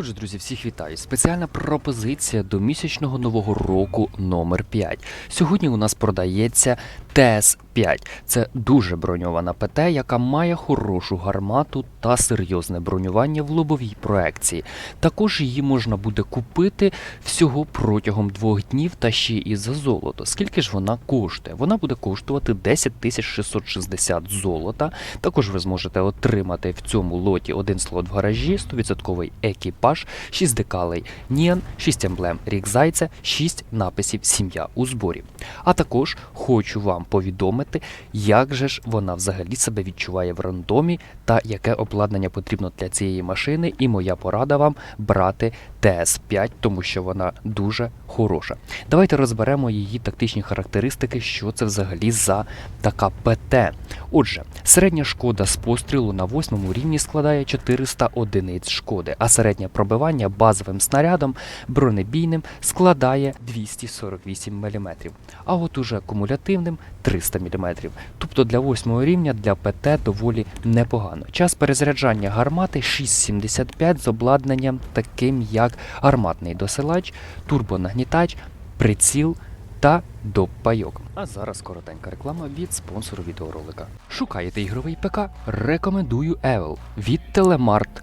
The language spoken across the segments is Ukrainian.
Отже, друзі, всіх вітаю. Спеціальна пропозиція до місячного нового року номер 5. Сьогодні у нас продається ТС-5. Це дуже броньована ПТ, яка має хорошу гармату та серйозне бронювання в лобовій проекції. Також її можна буде купити всього протягом двох днів та ще і за золото. Скільки ж вона коштує? Вона буде коштувати 10 660 золота. Також ви зможете отримати в цьому лоті один слот в гаражі, 100% екіпаж, 6 декалей Ніан, 6 емблем Рік Зайця, 6 написів Сім'я у зборі. А також хочу вам повідомити, як же ж вона взагалі себе відчуває в рандомі та яке обладнання потрібно для цієї машини. І моя порада вам брати ТС5, тому що вона дуже хороша. Давайте розберемо її тактичні характеристики, що це взагалі за така ПТ. Отже, середня шкода з пострілу на восьмому рівні складає 400 одиниць шкоди, а середнє пробивання базовим снарядом бронебійним складає 248 мм, а от уже кумулятивним 300 мм. Тобто для восьмого рівня для ПТ доволі непогано. Час перезаряджання гармати 6,75 з обладнанням таким як гарматний досилач, турбонагнітач, приціл та доппайок. А зараз коротенька реклама від спонсору відеоролика. Шукаєте ігровий ПК? Рекомендую Evil від Telemart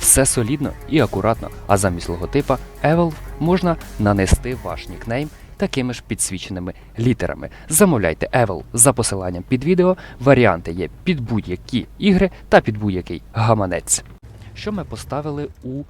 Все солідно і акуратно, а замість логотипа Evolve можна нанести ваш нікнейм такими ж підсвіченими літерами. Замовляйте Evolve за посиланням під відео. Варіанти є під будь-які ігри та під будь-який гаманець. Що ми поставили у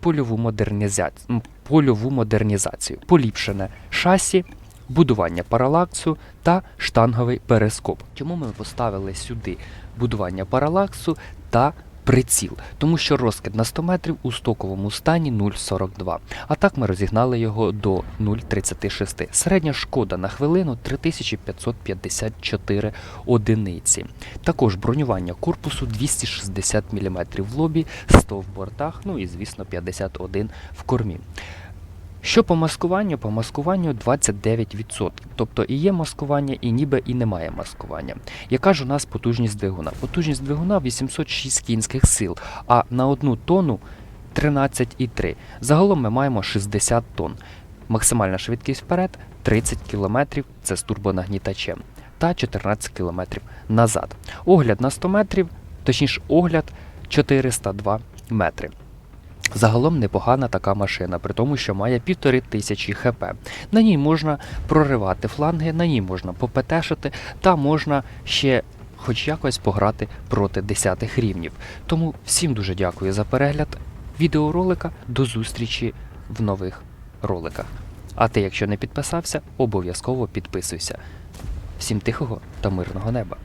польову модернізацію, польову модернізацію? Поліпшене шасі, будування паралаксу та штанговий перископ. Чому ми поставили сюди будування паралаксу та приціл? Тому що розкид на 100 метрів у стоковому стані 0,42. А так ми розігнали його до 0,36. Середня шкода на хвилину 3554 одиниці. Також бронювання корпусу 260 мм в лобі, 100 в бортах, ну і звісно 51 в кормі. Що по маскуванню? По маскуванню 29%. Тобто і є маскування, і ніби і немає маскування. Яка ж у нас потужність двигуна? Потужність двигуна 806 кінських сил, а на одну тонну 13,3. Загалом ми маємо 60 тонн. Максимальна швидкість вперед 30 км це з турбонагнітачем та 14 км назад. Огляд на 100 метрів, точніше огляд 402 метри. Загалом непогана така машина, при тому, що має півтори тисячі хп. На ній можна проривати фланги, на ній можна попетешити, та можна ще хоч якось пограти проти десятих рівнів. Тому всім дуже дякую за перегляд відеоролика. До зустрічі в нових роликах. А ти, якщо не підписався, обов'язково підписуйся. Всім тихого та мирного неба!